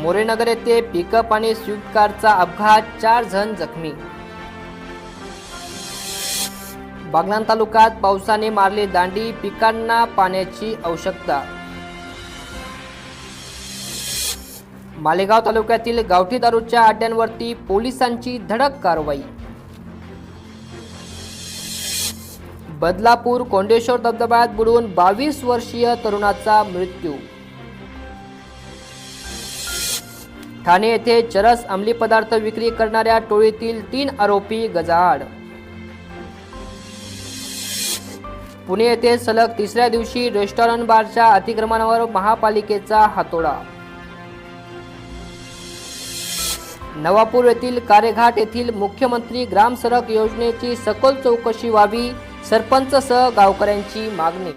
मोरेनगर येथे पिकअप आणि स्विफ्ट कारचा अपघात चार जण जखमी. बागलाण तालुक्यात पावसाने मारली दांडी पिकांना पाण्याची आवश्यकता. मालेगाव तालुक्यातील गावठी दारूच्या अड्ड्यांवरती पोलिसांची धडक कारवाई. बदलापूर कोंडेश्वर धबधब्यात बुडून बावीस वर्षीय तरुणाचा मृत्यू. ठाणे येथे चरस अंमली पदार्थ विक्री करणाऱ्या टोळीतील तीन आरोपी गजाआड. पुणे येथे सलग तिसऱ्या दिवशी रेस्टॉरंट बारच्या अतिक्रमणावर महापालिकेचा हातोडा. नवापूर येथील कारेघाट येथील मुख्यमंत्री ग्राम सडक योजनेची सखोल चौकशी व्हावी सरपंचसह गावकऱ्यांची मागणी.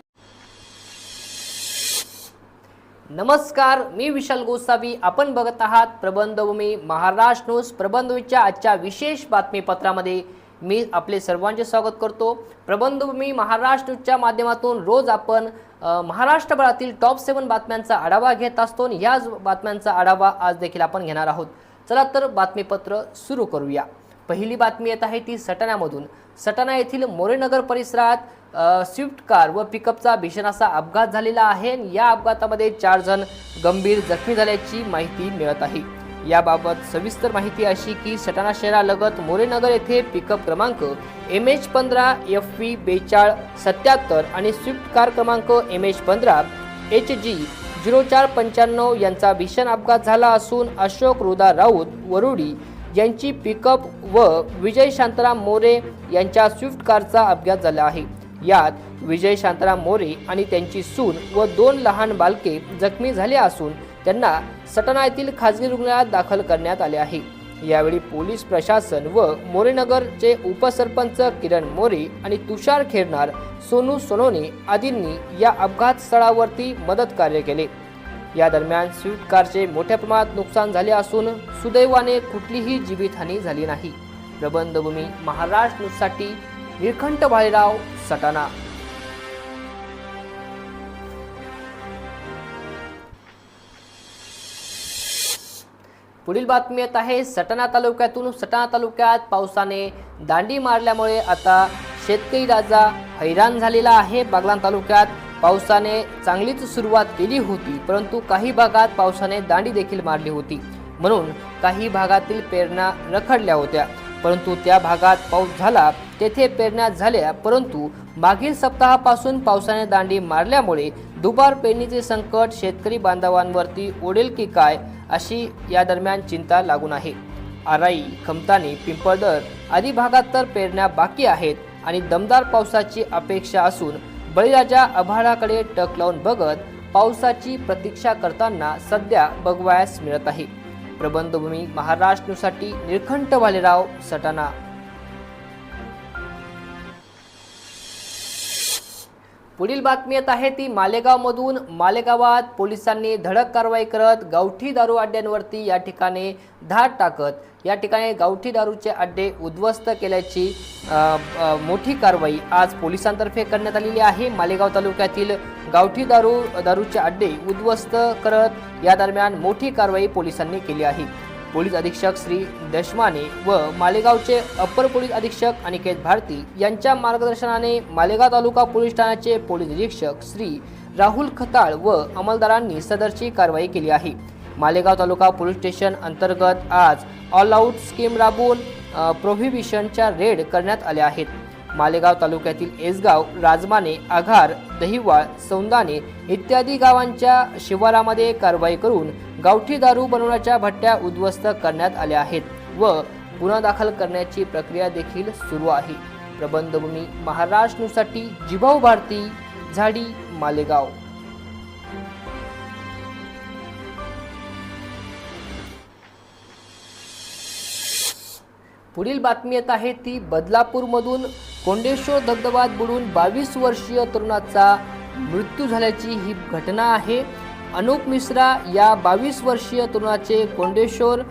नमस्कार मी विशाल गोसावी. आपण बघत आहात प्रबंधभूमी महाराष्ट्र न्यूज प्रबंधभूमीच्या आजच्या विशेष बातमीपत्रामध्ये. मी आपले सर्वांचे स्वागत करतो. प्रबंधभूमी महाराष्ट्र न्यूजच्या माध्यमातून रोज आपण महाराष्ट्रभरातील टॉप सेवन बातम्यांचा आढावा घेत असतो आणि याच बातम्यांचा आढावा आज देखील आपण घेणार आहोत. चला तर बातमीपत्र सुरू करूया. पहिली बातमी येत आहे ती सटाण्यामधून. सटाणा येथील मोरेनगर परिसरात स्विफ्ट कार व पिकअपचा भीषण असा अपघात झालेला आहे आणि या अपघातामध्ये चार जण गंभीर जखमी झाल्याची माहिती मिळत आहे. याबाबत सविस्तर माहिती अशी की सटाणा शहरालगत मोरेनगर येथे पिकअप क्रमांक एम एच पंधरा एफ व्ही बेचाळ सत्याहत्तर आणि स्विफ्ट कार क्रमांक एम एच पंधरा एच जी झिरो चार पंच्याण्णव यांचा भीषण अपघात झाला असून अशोक रुदा राऊत वरुडी यांची पिकअप व विजय शांताराम मोरे यांच्या स्विफ्ट कारचा अपघात झाला आहे. यात विजय शांताराम मोरे आणि त्यांची सून व दोन लहान बालके जखमी झाले असून त्यांना सटना येथील खाजगी रुग्णालयात दाखल करण्यात आले आहे. यावेळी पोलीस प्रशासन व मोरेनगरचे उपसरपंच किरण मोरे आणि तुषार खेरनार सोनू सोनोने आदींनी या अपघात स्थळावरती मदत कार्य केले. या दरम्यान स्विफ्ट कारचे मोठ्या प्रमाणात नुकसान झाले असून सुदैवाने कुठलीही जीवितहानी झाली नाही. प्रबंधभूमी महाराष्ट्र न्यूजसाठी निळकंठ भाईराव सटाणा. पुढील बातमी येत आहे सटाणा तालुक्यातून सटाणा तालुक्यात पावसाने दांडी मारल्यामुळे आता शेतकरी राजा हैराण झालेला आहे. बागलाण तालुक्यात पावसाने चांगलीच सुरुवात केली होती परंतु काही भागात पावसाने दांडी देखील मारली होती. म्हणून काही भागातील पेरण्या रखडल्या होत्या. परंतु त्या भागात पाऊस झाला तेथे पेरण्या झाल्या परंतु मागील सप्ताहापासून पावसाने दांडी मारल्यामुळे दुबार पेरणीचे संकट शेतकरी बांधवांवरती ओढेल की काय अशी या दरम्यान चिंता लागून आहे. आराई खमतानी पिंपळदर आदी भागात तर पेरण्या बाकी आहेत आणि दमदार पावसाची अपेक्षा असून बळीराजा आभाळाकडे टक लावून बघत पावसाची प्रतीक्षा करताना सध्या बघवायस मिळत आहे. प्रबंधभूमी महाराष्ट्रसाठी निळखंठ भालेराव सटाणा. पुढील बातमी येत आहे ती मालेगावमधून. मालेगावात पोलिसांनी धडक कारवाई करत गावठी दारू अड्ड्यांवरती या ठिकाणी धाड टाकत या ठिकाणी गावठी दारूचे अड्डे उद्ध्वस्त केल्याची मोठी कारवाई आज पोलिसांतर्फे करण्यात आलेली आहे. मालेगाव तालुक्यातील गावठी दारू दारूचे अड्डे उद्ध्वस्त करत या दरम्यान मोठी कारवाई पोलिसांनी केली आहे. पोलीस अधीक्षक श्री दशमाने व मालेगावचे अप्पर पोलीस अधीक्षक अनिकेत भारती यांच्या मार्गदर्शनाने मालेगाव तालुका पोलीस ठाण्याचे पोलीस निरीक्षक श्री राहुल खताळ व अंमलदारांनी सदरची कारवाई केली आहे. मालेगाव तालुका पोलीस स्टेशन अंतर्गत आज ऑल आऊट स्कीम राबवून प्रोहिबिशनच्या रेड करण्यात आल्या आहेत. मालेगाव तालुक्यातील एसगाव राजमाने आघार दहिवाळ सौंदाने इत्यादी गावांच्या शिवारामध्ये कारवाई करून गावठी दारू बनवण्याच्या भट्ट्या उद्ध्वस्त करण्यात आल्या आहेत व गुन्हा दाखल करण्याची प्रक्रिया देखील सुरू आहे. प्रबंधभूमी महाराष्ट्रसाठी जिभाऊ भारती झाडी मालेगाव. पुढील बातमी येत आहे ती बदलापूरमधून. कोंडेश्वर धबधबात बुडून बावीस वर्षीय तरुणाचा मृत्यू झाल्याची ही घटना आहे. अनुप मिश्रा या बावीस वर्षीय तरुणाचे कोंडेश्वर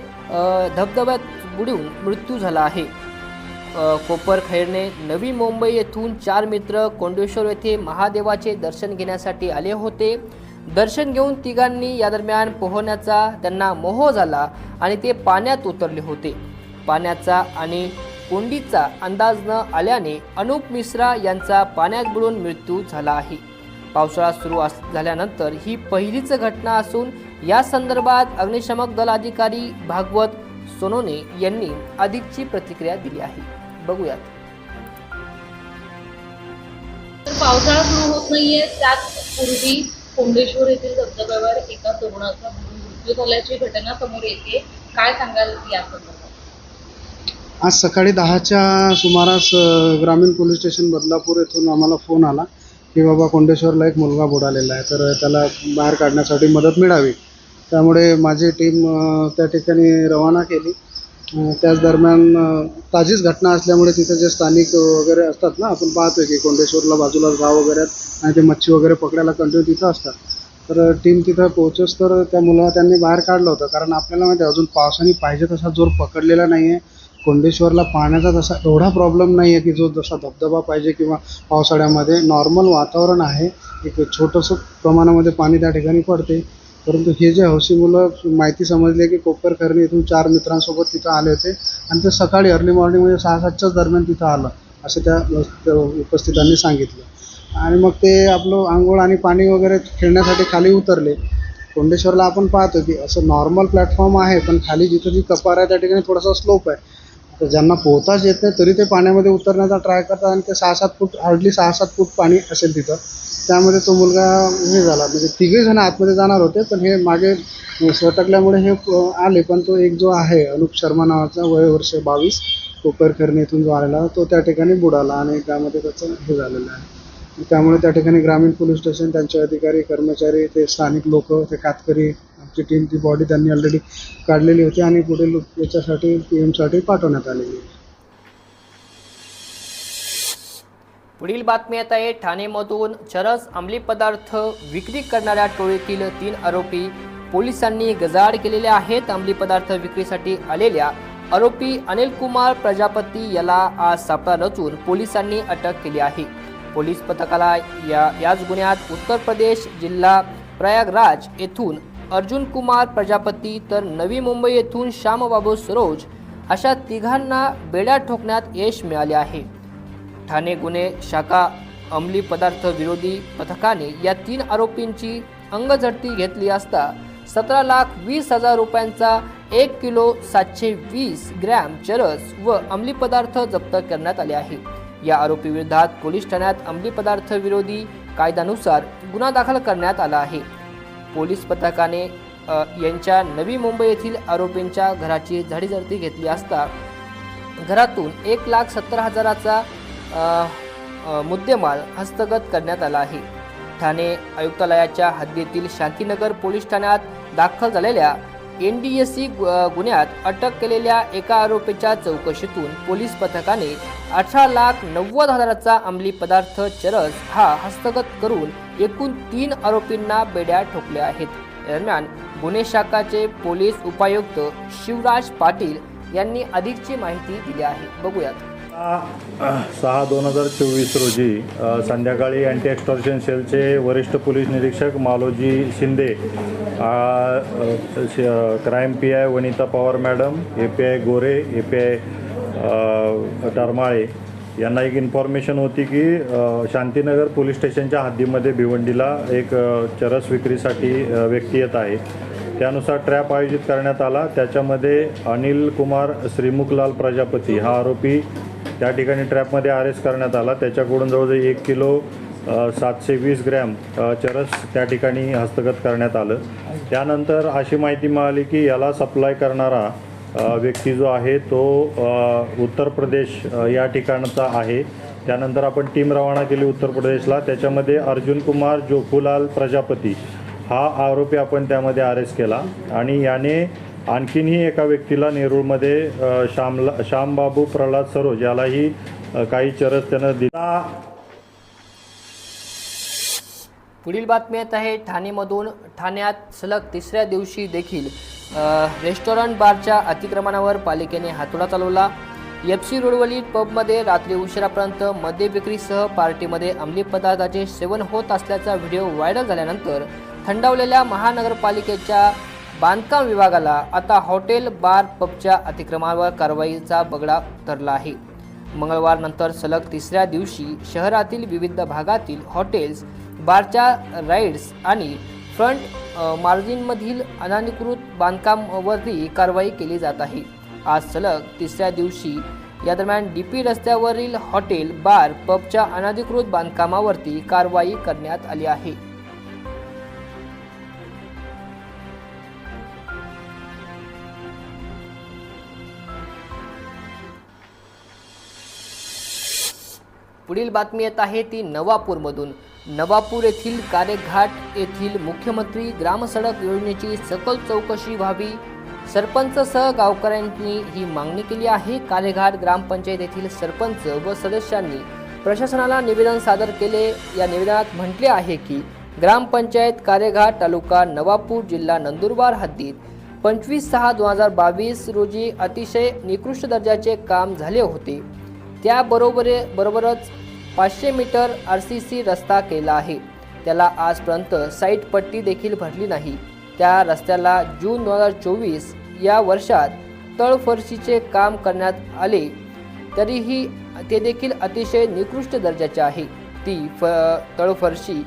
धबधब्यात बुडून मृत्यू झाला आहे. कोपर खैरने नवी मुंबई येथून चार मित्र कोंडेश्वर येथे महादेवाचे दर्शन घेण्यासाठी आले होते. दर्शन घेऊन तिघांनी या दरम्यान पोहण्याचा त्यांना मोह झाला आणि ते पाण्यात उतरले होते. पाण्याचा आणि कोंडीचा अंदाज न आल्याने अनुप मिश्रा यांचा पाण्यात बुडून मृत्यू झाला आहे. पावसाळा सुरू अस झाल्यानंतर ही पहिलीच घटना असून या संदर्भात अग्निशमक दल अधिकारी भागवत सोनोने यांनी अधिकची प्रतिक्रिया दिली आहे. बघूयात. तर पावसाळा सुरू होत नाहीये त्यात पूर्वी कोंडेश्वर येथील धबधब्यावर एका तरुणाचा मृत्यू झाल्याची घटना समोर येते. काय सांगाल या संदर्भात आज सकाळी दहाच्या सुमारास ग्रामीण पोलीस स्टेशन बदलापूर येथून आम्हाला फोन आला की बाबा कोंडेश्वरला एक मुलगा बुडालेला आहे. तर त्याला बाहेर काढण्यासाठी मदत मिळावी. त्यामुळे माझी टीम त्या ठिकाणी रवाना केली. त्याच दरम्यान ताजीच घटना असल्यामुळे तिथे जे स्थानिक वगैरे असतात ना आपण पाहतोय की कोंडेश्वरला बाजूला गाव वगैरे आणि ते मच्छी वगैरे पकडायला कंटिन्यू तिथं असतात. तर टीम तिथं पोहोचस तर त्या मुलाला त्यांनी बाहेर काढलं होतं. कारण आपल्याला माहिती आहे अजून पावसाने पाहिजे तसा जोर पकडलेला नाही आहे कोंडेश्वरला पाण्याचा तसा एवढा प्रॉब्लेम नाही आहे की जो जसा धबधबा पाहिजे किंवा पावसाळ्यामध्ये नॉर्मल वातावरण आहे एक छोटंसं प्रमाणामध्ये पाणी त्या ठिकाणी पडते. परंतु हे जे हौशी मुलं माहिती समजली की कोपर इथून चार मित्रांसोबत तिथं आले होते आणि ते सकाळी अर्ली मॉर्निंग म्हणजे सहा सातच्याच दरम्यान तिथं आलं असं त्या उपस्थितांनी सांगितलं. आणि मग ते आपलं आंघोळ आणि पाणी वगैरे खेळण्यासाठी खाली उतरले. कोंडेश्वरला आपण पाहतो की असं नॉर्मल प्लॅटफॉर्म आहे पण खाली जिथं जी कपार आहे त्या ठिकाणी थोडासा स्लोप आहे. तर ज्यांना पोहताच येत नाही तरी ते पाण्यामध्ये उतरण्याचा ट्राय करतात आणि ते सहा सात फूट हार्डली सहा सात फूट पाणी असेल तिथं. त्यामध्ये तो मुलगा हे झाला म्हणजे तिघे जण आतमध्ये जाणार होते पण हे मागे सटकल्यामुळे हे आले पण तो एक जो आहे अनुप शर्मा नावाचा वय वर्ष बावीस कोपरखर्णी इथून जो आलेला तो त्या ठिकाणी बुडाला आणि त्यामध्ये त्याचं हे झालेलं आहे. त्यामुळे त्या ठिकाणी ग्रामीण पोलीस स्टेशन त्यांचे अधिकारी कर्मचारी ते स्थानिक लोक ते कातकरी आमची टीम ती बॉडी त्यांनी ऑलरेडी काढलेली होती आणि पुढील याच्यासाठी पी एमसाठी पाठवण्यात आलेली आहे. पुढील बातमी येत आहे ठाणेमधून. चरस अंमली पदार्थ विक्री करणाऱ्या टोळीतील तीन आरोपी पोलिसांनी गजाड केलेले आहेत. अंमली पदार्थ विक्रीसाठी आलेल्या आरोपी अनिल कुमार प्रजापती याला आज सापळा रचून पोलिसांनी अटक केली आहे. पोलीस पथकाला या याच गुन्ह्यात उत्तर प्रदेश जिल्हा प्रयागराज येथून अर्जुन कुमार प्रजापती तर नवी मुंबई येथून श्यामबाबू सरोज अशा तिघांना बेड्या ठोकण्यात यश मिळाले आहे. ठाणे गुन्हे शाखा अंमली पदार्थ विरोधी पथकाने या तीन आरोपींची अंगझडती घेतली असता सतरा लाख वीस हजार रुपयांचा एक किलो सातशे वीस ग्रॅम चरस व अंमली पदार्थ जप्त करण्यात आले आहेत या आरोपी विरोधात पोलीस ठाण्यात अंमली पदार्थ विरोधी कायद्यानुसार गुन्हा दाखल करण्यात आला आहे. पोलीस पथकाने यांच्या नवी मुंबई येथील आरोपींच्या घराची झाडीझडती घेतली असता घरातून एक लाख सत्तर हजाराचा मुद्देमाल हस्तगत करण्यात आला आहे. ठाणे आयुक्तालयाच्या हद्दीतील शांतीनगर पोलीस ठाण्यात दाखल झालेल्या एन डी एस सी गुन्ह्यात अटक केलेल्या एका आरोपीच्या चौकशीतून पोलीस पथकाने अठरा लाख नव्वद हजाराचा अंमली पदार्थ चरस हा हस्तगत करून एकूण तीन आरोपींना बेड्या ठोकल्या आहेत. दरम्यान गुन्हे शाखाचे पोलीस उपायुक्त शिवराज पाटील यांनी अधिकची माहिती दिली आहे. बघूयात. सहा दोन हजार चोवीस रोजी संध्याकाळी अँटी एक्स्टॉर्शन सेलचे वरिष्ठ पोलीस निरीक्षक मालोजी शिंदे श- crime P I Vanita Pawar madam A P I Gore A P I Taramale यांना एक इन्फॉर्मेशन होती की शांतीनगर पोलीस स्टेशनच्या हद्दीमध्ये भिवंडीला एक चरस विक्रीसाठी व्यक्ती येत आहे. त्यानुसार ट्रॅप आयोजित करण्यात आला. त्याच्यामध्ये अनिल कुमार श्रीमुखलाल प्रजापती हा आरोपी त्या ठिकाणी ट्रॅपमध्ये अरेस्ट करण्यात आला. त्याच्याकडून जवळजवळ एक किलो सातशे वीस ग्रॅम चरस त्या ठिकाणी हस्तगत करण्यात आलं. त्यानंतर अशी माहिती मिळाली की याला सप्लाय करणारा व्यक्ती जो आहे तो उत्तर प्रदेश या ठिकाणचा आहे. त्यानंतर आपण टीम रवाना केली उत्तर प्रदेशला. त्याच्यामध्ये अर्जुन कुमार जोखुलाल प्रजापती हा आरोपी आपण त्यामध्ये अरेस्ट केला. आणि याने आणखीनही एका व्यक्तीला नेरूळमध्ये श्यामला श्यामबाबू प्रल्हाद सरोज यालाही काही चरस त्यानं दिला पुढील बातमी येत आहे ठाणेमधून. ठाण्यात सलग तिसऱ्या दिवशी देखील रेस्टॉरंट बारच्या अतिक्रमणावर पालिकेने हातोडा चालवला. एफसी रोडवरील पबमध्ये रात्री उशिरापर्यंत मद्य विक्रीसह पार्टीमध्ये अंमली पदार्थाचे सेवन होत असल्याचा व्हिडिओ व्हायरल झाल्यानंतर थंडावलेल्या महानगरपालिकेच्या बांधकाम विभागाला आता हॉटेल बार पबच्या अतिक्रमणावर कारवाईचा बगडा उतरला आहे. मंगळवारनंतर सलग तिसऱ्या दिवशी शहरातील विविध भागातील हॉटेल्स बारच्या राईड्स आणि फ्रंट मार्जिनमधील अनधिकृत बांधकामावरती कारवाई केली जात आहे. आज सलग तिसऱ्या दिवशी या दरम्यान डी पी रस्त्यावरील हॉटेल बार पबच्या अनधिकृत बांधकामावरती कारवाई करण्यात आली आहे. पुढील बातमी येत आहे ती नवापूरमधून. नवापूर येथील कार्यघाट येथील मुख्यमंत्री ग्रामसडक योजनेची सखोल चौकशी व्हावी. सरपंचसह गावकऱ्यांनी ही मागणी केली आहे. कार्यघाट ग्रामपंचायत येथील सरपंच व सदस्यांनी प्रशासनाला निवेदन सादर केले. या निवेदनात म्हटले आहे की ग्रामपंचायत कार्यघाट तालुका नवापूर जिल्हा नंदुरबार हद्दीत पंचवीस सहा दोन हजार बावीस रोजी अतिशय निकृष्ट दर्जाचे काम झाले होते. त्याबरोबर बरोबरच पाचशे मीटर आर सी सी रस्ता केला आहे. त्याला आजपर्यंत साईट पट्टी देखील भरली नाही. त्या रस्त्याला जून दोन हजार चोवीस या वर्षात तळफरशीचे काम करण्यात आले. तरीही ते देखील अतिशय निकृष्ट दर्जाचे आहे. ती फ तळफरशी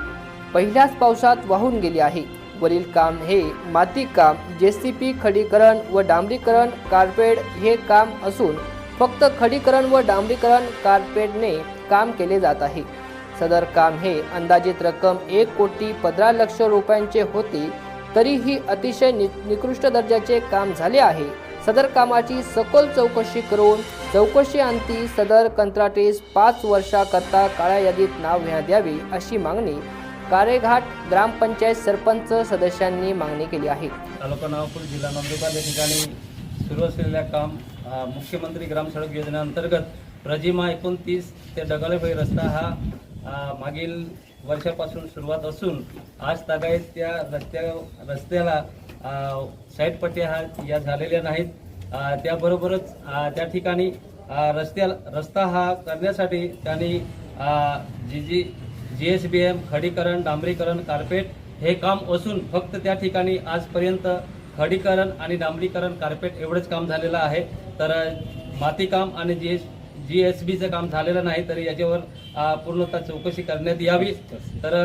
पहिल्याच पावसात वाहून गेली आहे. वरील काम हे माती काम जे सी पी खडीकरण व डांबरीकरण कार्पेट हे काम असून फक्त खडीकरण व डांबरीकरण कार्पेटने काम केले जात आहे. सदर काम हे अंदाजित रक्कम एक कोटी पंधरा लक्ष रुपयांचे होते तरीही अतिशय नि निकृष्ट दर्जाचे काम झाले आहे. सदर कामाची सखोल चौकशी करून चौकशी अंती सदर कंत्राटीस पाच वर्षाकरता काळ्या यादीत नाव घेण्यात यावे अशी मागणी कारेघाट ग्रामपंचायत सरपंच सदस्यांनी मागणी केली आहे. तालुका नागपूर जिल्हा नंदुरबार या ठिकाणी सुरू असलेल्या काम मुख्यमंत्री ग्राम सडक योजनेअंतर्गत प्रजिमा एकोणतीस ते डगालेबाई रस्ता हा मागील वर्षापासून सुरुवात असून आज तागायत त्या रस्त्या रस्त्याला अ, हा या झालेल्या नाहीत. त्याबरोबरच त्या ठिकाणी रस्त्या रस्ता हा करण्यासाठी त्यांनी जी जी जी एस बी एम खडीकरण डांबरीकरण कार्पेट हे काम असून फक्त त्या ठिकाणी आजपर्यंत खडीकरण आणि डांबरीकरण कार्पेट एवढंच काम झालेलं आहे. तर माती काम आणि जी एस जी एस बीचं काम झालेलं नाही तर याच्यावर पूर्णतः चौकशी करण्यात यावी. तर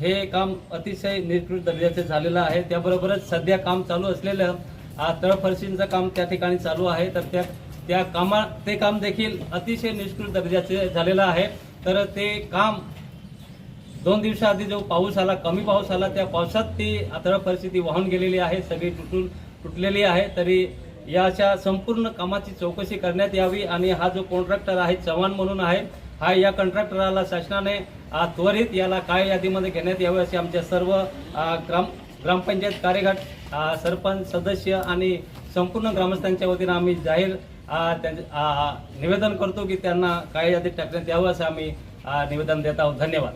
हे काम अतिशय निकृष्ट दर्जाचे झालेलं आहे. त्याबरोबरच सध्या काम चालू असलेलं तळफरशींचं काम त्या ठिकाणी चालू आहे. तर त्या त्या कामा ते काम देखील अतिशय निष्कृत दर्जाचे झालेलं आहे. तर ते काम दोन दिवसाआधी जो पाऊस आला कमी पाऊस आला त्या पावसात ती आतळ परिस्थिती वाहून गेलेली आहे. सगळी तुटून तुटलेली आहे. तरी या अशा संपूर्ण कामाची चौकशी करण्यात यावी आणि हा जो कॉन्ट्रॅक्टर आहे चव्हाण म्हणून आहे हा या कॉन्ट्रॅक्टराला शासनाने त्वरित याला काय यादीमध्ये घेण्यात यावे असे आमच्या सर्व ग्राम ग्रामपंचायत कार्यघाट सरपंच सदस्य आणि संपूर्ण ग्रामस्थांच्या वतीनं आम्ही जाहीर निवेदन करतो की त्यांना काय यादीत टाकण्यात यावं असं आम्ही निवेदन देत आहोत. धन्यवाद.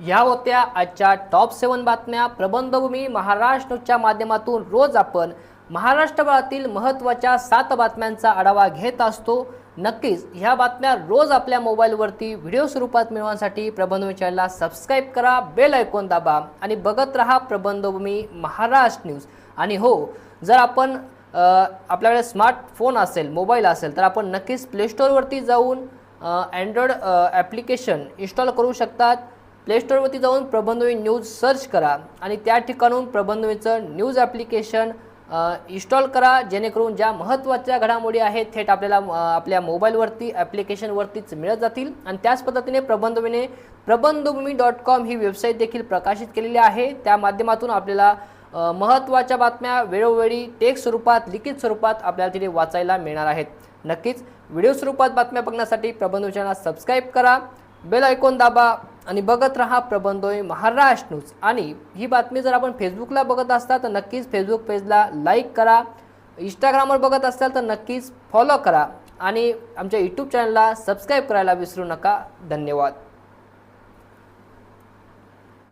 ह्या होत्या आजच्या टॉप सेवन बातम्या. प्रबंधभूमी महाराष्ट्र न्यूजच्या माध्यमातून रोज आपण महाराष्ट्रभरातील महत्त्वाच्या सात बातम्यांचा आढावा घेत असतो. नक्कीच ह्या बातम्या रोज आपल्या मोबाईलवरती व्हिडिओ स्वरूपात मिळवण्यासाठी प्रबंधभूमी चॅनलला सबस्क्राईब करा बेल ऐकून दाबा आणि बघत रहा प्रबंधभूमी महाराष्ट्र न्यूज. आणि हो जर आपण आपल्याकडे स्मार्टफोन असेल मोबाईल असेल तर आपण नक्कीच प्लेस्टोरवरती जाऊन अँड्रॉइड ॲप्लिकेशन इन्स्टॉल करू शकतात. प्लेस्टोरवरती जाऊन प्रबंधवी न्यूज सर्च करा आणि त्या ठिकाणून प्रबंधवीचं न्यूज ॲप्लिकेशन इन्स्टॉल करा जेणेकरून ज्या महत्त्वाच्या घडामोडी आहेत थेट आपल्याला आपल्या मोबाईलवरती ॲप्लिकेशनवरतीच मिळत जातील. आणि त्याच पद्धतीने प्रबंधभूमीने प्रबंधभूमी डॉट कॉम ही वेबसाईट देखील प्रकाशित केलेली आहे. त्या माध्यमातून आपल्याला महत्त्वाच्या बातम्या वेळोवेळी टेक्स्ट स्वरूपात लिखित स्वरूपात आपल्याला तिथे वाचायला मिळणार आहेत. नक्कीच व्हिडिओ स्वरूपात बातम्या बघण्यासाठी प्रबंध सबस्क्राईब करा. बेल ऐकून दाबा. आणि बघत राहा प्रबंधोय महाराष्ट्र न्यूज. आणि ही बातमी जर आपण फेसबुकला बघत असता तर नक्कीच फेसबुक पेजला लाईक करा. इंस्टाग्रामवर बघत असाल तर नक्कीच फॉलो करा. आणि आमच्या यूट्यूब चॅनलला सबस्क्राईब करायला विसरू नका. धन्यवाद.